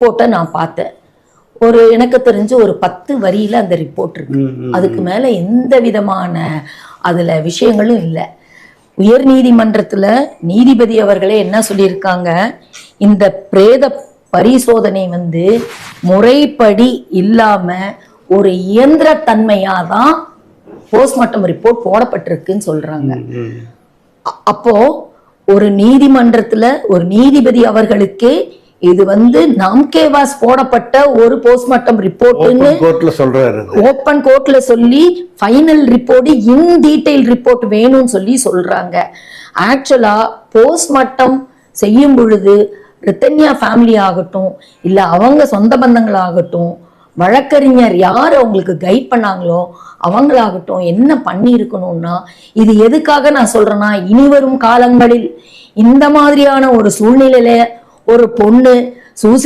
ரிப்போர்ட்டை நான் பார்த்தேன். ஒரு எனக்கு தெரிஞ்சு ஒரு பத்து வரியில அந்த ரிப்போர்ட் இருக்கு. அதுக்கு மேல எந்த விதமான அதுல விஷயங்களும் இல்லை. உயர் நீதிமன்றத்துல நீதிபதி அவர்களே என்ன சொல்லியிருக்காங்க? இந்த பிரேத பரிசோதனை வந்து முறைப்படி இல்லாம ஒரு இயந்திரத்தன்மையா தான் போஸ்ட்மார்ட்டம் ரிப்போர்ட் போடப்பட்டிருக்குன்னு சொல்றாங்க. அப்போ ஒரு நீதிமன்றத்துல ஒரு நீதிபதி அவர்களுக்கே இது வந்து நாம்கேவாஸ் போடப்பட்ட ஒரு போஸ்ட்மார்ட்டம் ரிப்போர்ட்னு கோர்ட்ல சொல்றாரு. ஓப்பன் கோர்ட்ல சொல்லி final report in detail report வேணும்னு சொல்லி சொல்றாங்க ஆக்சுவலா போஸ்ட்மார்ட்டம் செய்யும் பொழுது ரித்தன்யா ஃபேமிலி ஆகட்டும் இல்ல அவங்க சொந்த பந்தங்களாகட்டும் வழக்கறிஞர் யார் அவங்களுக்கு கைட் பண்ணாங்களோ அவங்களாகட்டும் என்ன பண்ணியிருக்கணும்னா இது எதுக்காக நான் சொல்றேன்னா இனி வரும் காலங்களில் இந்த மாதிரியான ஒரு சூழ்நிலையில ஒரு பொண்ணு சூசை